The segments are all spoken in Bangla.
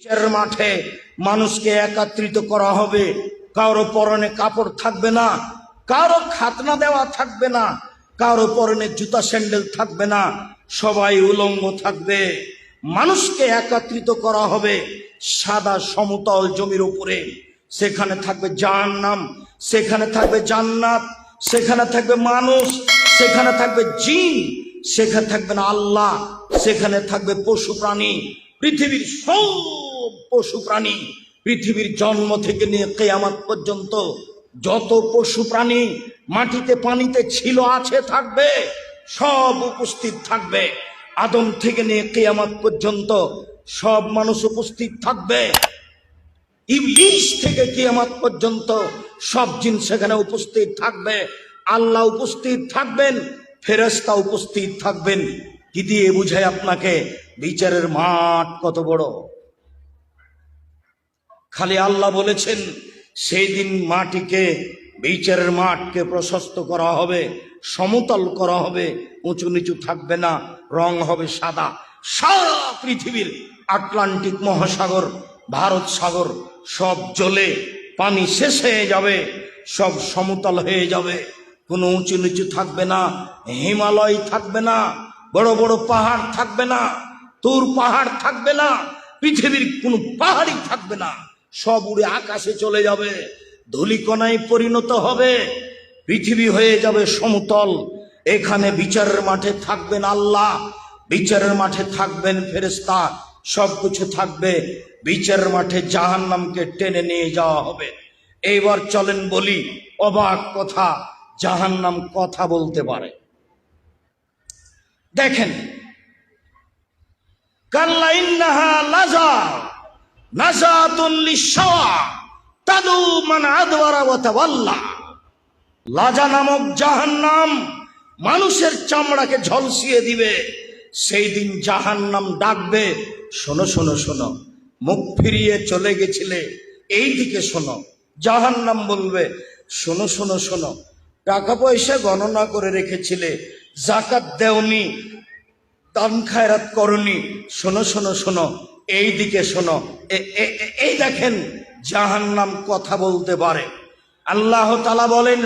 বিচারের মাঠে মানুষকে একত্রিত করা হবে। কারও পরনে কাপড় থাকবে না, কারও খাতনা দেওয়া থাকবে না, কারও পরনে জুতা, স্যান্ডেল থাকবে না, সবাই উলঙ্গ থাকবে। মানুষকে একত্রিত করা হবে সাদা সমতল জমির উপরে। সেখানে থাকবে জাহান্নাম, সেখানে থাকবে জান্নাত, সেখানে থাকবে মানুষ, সেখানে থাকবে জিন, সেখানে থাকবে না আল্লাহ, সেখানে থাকবে পশু প্রাণী, পৃথিবীর সব পশু প্রাণী পৃথিবীর জন্ম থেকে নিয়ে কেয়ামাত পর্যন্ত যত পশু প্রাণী মাটিতে পানিতে ছিল, আছে, থাকবে, সব উপস্থিত থাকবে। আদম থেকে নিয়ে কেয়ামাত পর্যন্ত সব মানুষ উপস্থিত থাকবে। ইবলিশ থেকে কিয়ামাত পর্যন্ত সব জিন সেখানে উপস্থিত থাকবে। আল্লাহ উপস্থিত থাকবেন ফেরেস্তা উপস্থিত থাকবেন। কি দিয়ে বুঝায় আপনাকে? বিচারের মাঠ কত বড়? খালি আল্লাহ বলেছেন, সেই দিন মাটিকে, বিচারের মাঠকে প্রশস্ত করা হবে, সমতল করা হবে, উঁচু নিচু থাকবে না, রং হবে সাদা। সারা পৃথিবীর আটলান্টিক মহাসাগর, ভারত সাগর, সব জলে পানি শেষ হয়ে যাবে, সব সমতল হয়ে যাবে। কোনো উঁচু নিচু থাকবে না, হিমালয় থাকবে না, বড় বড় পাহাড় থাকবে না, তোর পাহাড় থাকবে না, পৃথিবীর কোনো পাহাড়ই থাকবে না। সব উড়ে আকাশে চলে যাবে। ধুলিকণায় পরিণত হবে। পৃথিবী হয়ে যাবে সমতল। এখানে বিচারের মাঠে থাকবেন আল্লাহ। বিচারের মাঠে থাকবেন ফেরেস্তা সবকিছু থাকবে। বিচারের মাঠে জাহান নামকে টেনে নিয়ে যাওয়া হবে। এইবার চলেন বলি, অবাক কথা জাহান নাম কথা বলতে পারে। দেখেন, কাল্লা ইন্নাহা লাজা। লাজা নামক জাহান্নাম মানুষের চামড়াকে ঝলসিয়ে দিবে, সেই দিন জাহান্নাম ডাকবে, শোনো শোনো শোনো, মুখ ফিরিয়ে চলে গেছিলে, এই দিকে শোনো, জাহান্নাম বলবে, শোনো শোনো শোনো টাকা পয়সা গণনা করে রেখেছিলে জাকাত দেওনি দান খায়রাত করনি, শোনো শোনো শোনো এই দিকে শোনো এই দেখেন, জাহান্নাম কথা বলতে পারে। আল্লাহ তালা বলেন,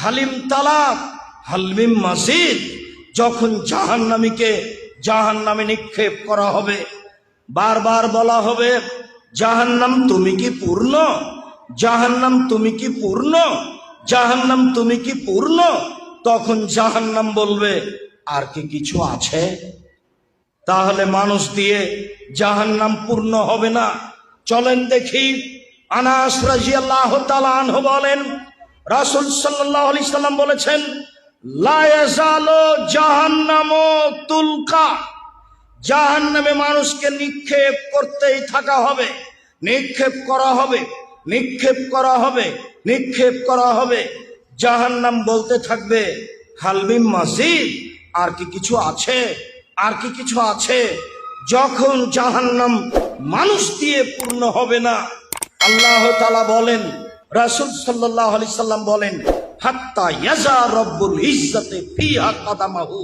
হালিম তালাক হালমিম মাসিদ, যখন জাহান্নামীকে জাহান্নামে নিক্ষেপ করা হবে, বারবার বলা হবে, জাহান্নাম তুমি কি পূর্ণ? জাহান্নাম তুমি কি পূর্ণ? জাহান্নাম তুমি কি পূর্ণ? তখন জাহান্নাম বলবে, আর কি কিছু আছে? তাহলে মানুষ দিয়ে জাহান্নাম পূর্ণ হবে না। চলেন দেখি। আনাস রাজিয়াল্লাহ তাআলা আনহু বলেন, রাসূল সাল্লাল্লাহু আলাইহি সাল্লাম বলেছেন জাহান্নামু তুলকা। জাহান্নামে মানুষকে নিক্ষেপ করতেই থাকা হবে। নিক্ষেপ করা হবে, নিক্ষেপ করা হবে, নিক্ষেপ করা হবে। জাহান্নাম বলতে থাকবে হালবিম মাসিদ আর কি কিছু আছে? আর কি কিছু আছে? যখন জাহান্নাম মানুষ দিয়ে পূর্ণ হবে না, আল্লাহ তালা বলেন, রাসূল সাল্লাল্লাহু আলাইহি সাল্লাম বলেন, হাত্তা ইয়াজা রব্বুল ইজ্জতে ফিহা কাদামাহু।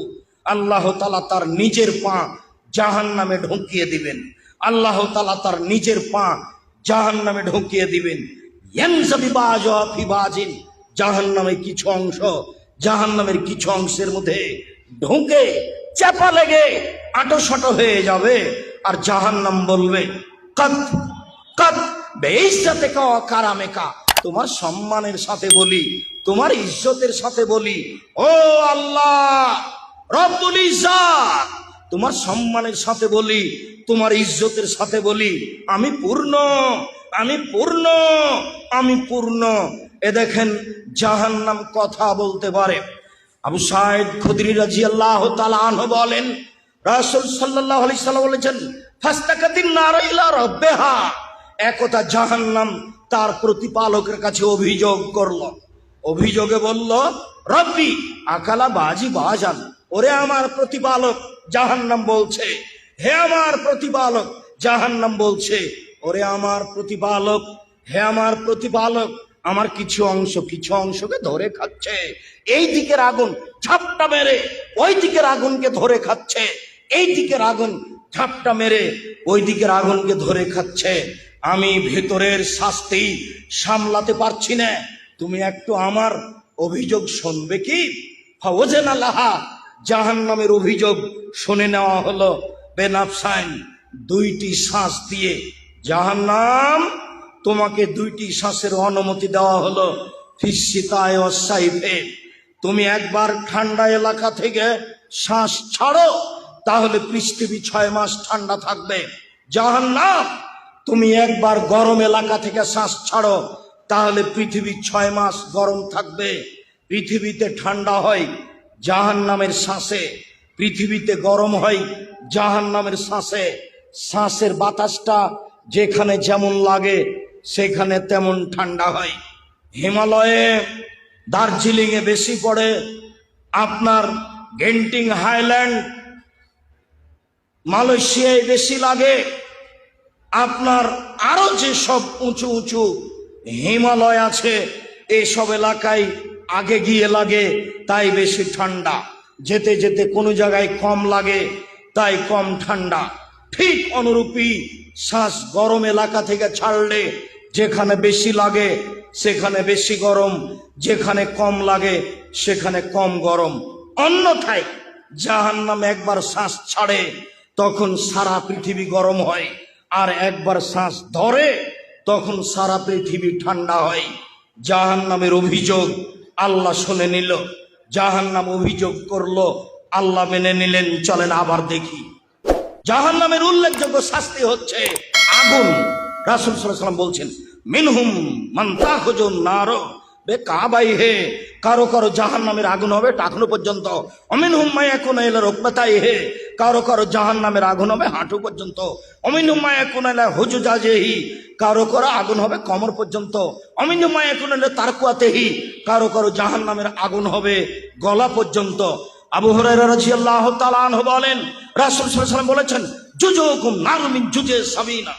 আল্লাহ তালা তার নিজের পা জাহান নামে ঢুকিয়ে দিবেন। আল্লাহ তালা তার নিজের পা জাহান নামে ঢুকিয়ে দিবেন। জাহান নামে কিছু অংশ জাহান নামের কিছু অংশের মধ্যে ঢুকে চাপা লেগে আটো শটো হয়ে যাবে। আর জাহান নাম বলবে, কত কত, বেইজ্জতে কা কারামেকা, তোমার সম্মানের সাথে বলি, তোমার ইজ্জতের সাথে বলি। ও আল্লাহ, রব্বুল ইজ্জাত, তোমার সম্মানের সাথে বলি, তোমার ইজ্জতের সাথে বলি, আমি পূর্ণ আমি পূর্ণ আমি পূর্ণ। এ দেখেন জাহান্নাম কথা বলতে পারে। আবু সাইদ খুদরি রাজি আল্লাহ তালাহ বলেন, রাসুল সাল্লাহ আলি সাল্লাম বলেছেন, ফাস্তাকাতিন নারাইলা রব্বেহা। একতা জাহান্নাম তার প্রতিপালকের কাছে অভিযোগ করল। অভিযোগে বলল, রব্বি, আকালা বাজি বাজান। ওরে আমার প্রতিপালক, জাহান্নাম বলছে। হে আমার প্রতিপালক, জাহান্নাম বলছে। ওরে আমার প্রতিপালক, হে আমার প্রতিপালক আমার কিছু অংশ, কিছু অংশকে ধরে খাচ্ছে। এই দিকের আগুন ঝাপটা মেরে ওই দিকের আগুনকে ধরে খাচ্ছে। এই দিকের আগুন ঝাপটা মেরে ওই দিকের আগুনকে ধরে খাচ্ছে। আমি ভেতরের শাস্তি সামলাতে পারছি না। তুমি একটু আমার অভিযোগ শুনবে কি? জাহান নামের অভিযোগ শুনে নেওয়া হলো। বেনাফসাইন দুইটি শ্বাস দিয়ে জাহান নাম তোমাকে দুইটি শ্বাসের অনুমতি দেওয়া হলো, ফিসিতায় অসাইফে। তুমি একবার ঠান্ডা এলাকা থেকে শ্বাস ছাড়ো, তাহলে পৃথিবী ছয় মাস ঠান্ডা থাকবে। জাহান নাম তুমি একবার গরম এলাকা থেকে শ্বাস ছাড়ো, তাহলে পৃথিবী ছয় মাস গরম থাকবে। পৃথিবীতে ঠান্ডা হয় জাহান নামের শ্বাসে। পৃথিবীতে গরম হয় জাহান নামের শ্বাসে। শ্বাসের বাতাসটা যেখানে যেমন লাগে সেখানে তেমন ঠান্ডা হয়। হিমালয়ে দার্জিলিংয়ে বেশি পড়ে আপনার গেন্টিং হাইল্যান্ড। মালয়েশিয়ায় বেশি লাগে। আপনার আরও যে সব উঁচু উঁচু হিমালয় আছে, এসব এলাকায় আগে গিয়ে লাগে, তাই বেশি ঠান্ডা। যেতে যেতে কোনো জায়গায় কম লাগে, তাই কম ঠান্ডা। ঠিক অনুরূপী শ্বাস গরম এলাকা থেকে ছাড়লে যেখানে বেশি লাগে, সেখানে বেশি গরম, যেখানে কম লাগে, সেখানে কম গরম। অন্যথায় জাহান নামে একবার শ্বাস ছাড়ে, তখন সারা পৃথিবী গরম হয়। আর একবার শ্বাস ধরে, তখন সারা পৃথিবী ঠান্ডা হয়। জাহান নামের অভিযোগ আল্লাহ শুনে নিল। জাহান নাম অভিযোগ করল, আল্লাহ মেনে নিলেন, চলেন আবার দেখি। জাহান নামের উল্লেখযোগ্য শাস্তি হচ্ছে আগুন। রাসুল সাল্লাম বলছেন, মিনহুম মান্তাহুজুন নারো বে কাবাই হে, কারও কারও জাহান নামের আগুন হবে টাকনো পর্যন্ত। অমিন হুম্মাই এখন এলে রোকবাতাই হে, কারও কারও জাহান নামের আগুন হবে হাঁটু পর্যন্ত। অমিন হুম্মাই এখন এলে হুজু কারও কারও আগুন হবে কমর পর্যন্ত। অমিন হুম্মাই এখন এলে তারকুয়াতেহি কারও কারও জাহান নামের আগুন হবে গলা পর্যন্ত। আবু তাআলা আনহু বলেন, রাসূল ওয়াসাল্লাম বলেছেন, জুজুকুম নারমিন জুজে সাবিনা।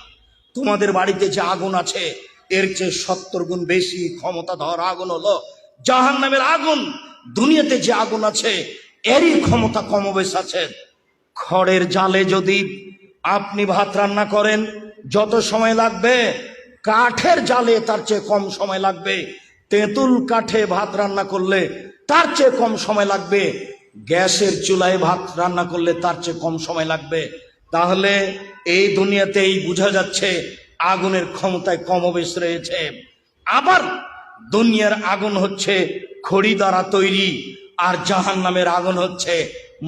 তোমাদের বাড়িতে যে আগুন আছে, এর চেয়ে সত্তর গুণ বেশি ক্ষমতা ধর আগুন হলো জাহান নামের আগুন। দুনিয়াতে যে আগুন আছে, এরই ক্ষমতা কমবেশ আছে। খড়ের জালে যদি আপনি ভাত রান্না করেন, যত সময় লাগবে, কাঠের জালে তার চেয়ে কম সময় লাগবে। তেঁতুল কাঠে ভাত রান্না করলে তার চেয়ে কম সময় লাগবে। গ্যাসের চুলায় ভাত রান্না করলে তার চেয়ে কম সময় লাগবে। তাহলে এই দুনিয়াতেই বোঝা যাচ্ছে আগুনের ক্ষমতায় কমবেশ রয়েছে। আবার দুনিয়ার আগুন হচ্ছে খড়ি দ্বারা তৈরি আর জাহান নামের আগুন হচ্ছে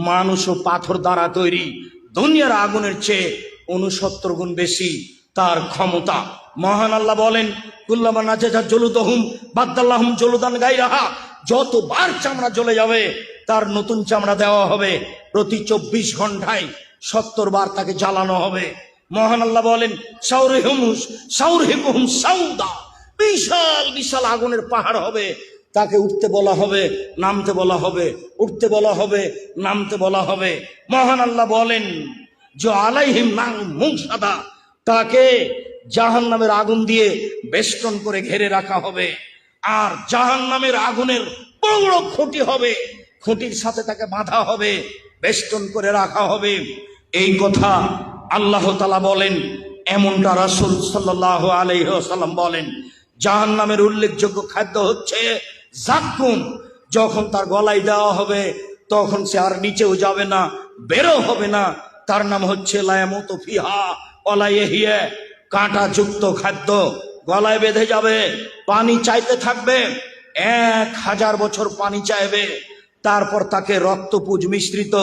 মানুষ ও পাথর দ্বারা তৈরি। দুনিয়ার আগুনের চেয়ে উনসত্তর গুণ বেশি তার ক্ষমতা। মহান আল্লাহ বলেন, কুল্লামা নাচে যা জলুদহুম বাদ্দাল্লাহুম জলুদান গাই রাহা যতবার চামড়া জ্বলে যাবে তার নতুন চামড়া দেওয়া হবে। প্রতি চব্বিশ ঘন্টায় সত্তর বার তাকে জ্বালানো হবে। মহান আল্লাহ বলেন, সাউরে হুমুস, সাউরে হুম সাউদা। বিশাল বিশাল আগুনের পাহাড় হবে। তাকে উঠতে বলা হবে, নামতে বলা হবে, উঠতে বলা হবে, নামতে বলা হবে। মহান আল্লাহ বলেন, যে আলাইহিম নাং মুখ সাদা তাকে জাহান নামের আগুন দিয়ে বেষ্টন করে ঘেরে রাখা হবে। আর জাহান নামের আগুনের বড় খুঁটি হবে। খুঁটির সাথে তাকে বাঁধা হবে, বেষ্টন করে রাখা হবে। এই কথা আল্লাহ তালা বলেন, এমনটা রাসুল সাল্লাহ আলহ্লাম বলেন। জাহান নামের উল্লেখযোগ্য খাদ্য হচ্ছে জাকুম যখন তার গলায় দেওয়া হবে, তখন সে আর নিচেও যাবে না বেরো হবে না। তার নাম হচ্ছে লায়ামত কাঁটা যুক্ত খাদ্য গলায় বেঁধে যাবে, পানি চাইতে থাকবে, এক হাজার বছর পানি চাইবে। তারপর তাকে রক্তপুজ মিশ্রিত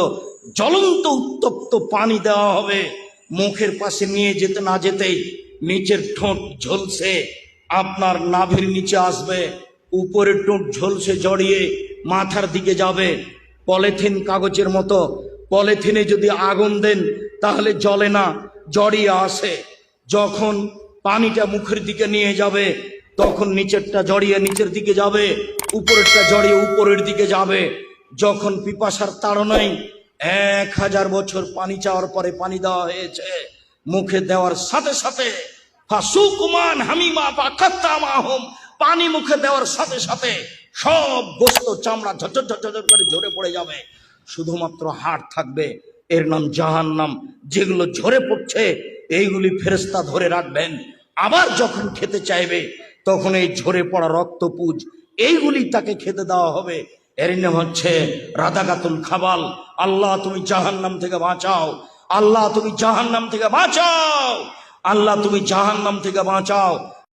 জ্বলন্ত উত্তপ্ত পানি দেওয়া হবে। মুখের পাশে নিয়ে যেতে না যেতেই নিচের ঠোঁট ঝলসে, আপনার নাভির নিচে আসবে। উপরের ঠোঁট ঝলসে জড়িয়ে মাথার দিকে যাবে। পলিথিন কাগজের মতো, পলিথিনে যদি আগুন দেন তাহলে জ্বলে না, জড়িয়ে আসে। যখন পানিটা মুখের দিকে নিয়ে যাবে, তখন নিচেরটা জড়িয়ে নিচের দিকে যাবে, উপরেরটা জড়িয়ে উপরের দিকে যাবে। যখন পিপাসার তাড়নায় এক হাজার বছর পানি চাওয়ার পরে পানি দেওয়া হয়েছে, মুখে দেওয়ার সাথে সাথে, ফাসুকুমান হামিমা পানি মুখে দেওয়ার সাথে সাথে সব গোস্ত চামড়া ঝরঝর ঝরঝর করে ঝরে পড়ে যাবে। শুধুমাত্র হাড় থাকবে, এর নাম জাহান্নাম। যেগুলো ঝরে পড়ছে, এইগুলি ফেরেস্তা ধরে রাখবেন। আবার যখন খেতে চাইবে, তখন এই ঝরে পড়া রক্তপুজ, এইগুলি তাকে খেতে দেওয়া হবে। এর নাম হচ্ছে রাধাকাতুল খাবাল। আল্লাহ তুমি জাহান্নাম থেকে বাঁচাও। আল্লাহ তুমি জাহান্নাম থেকে বাঁচাও। আল্লাহ তুমি জাহান্নাম থেকে বাঁচাও।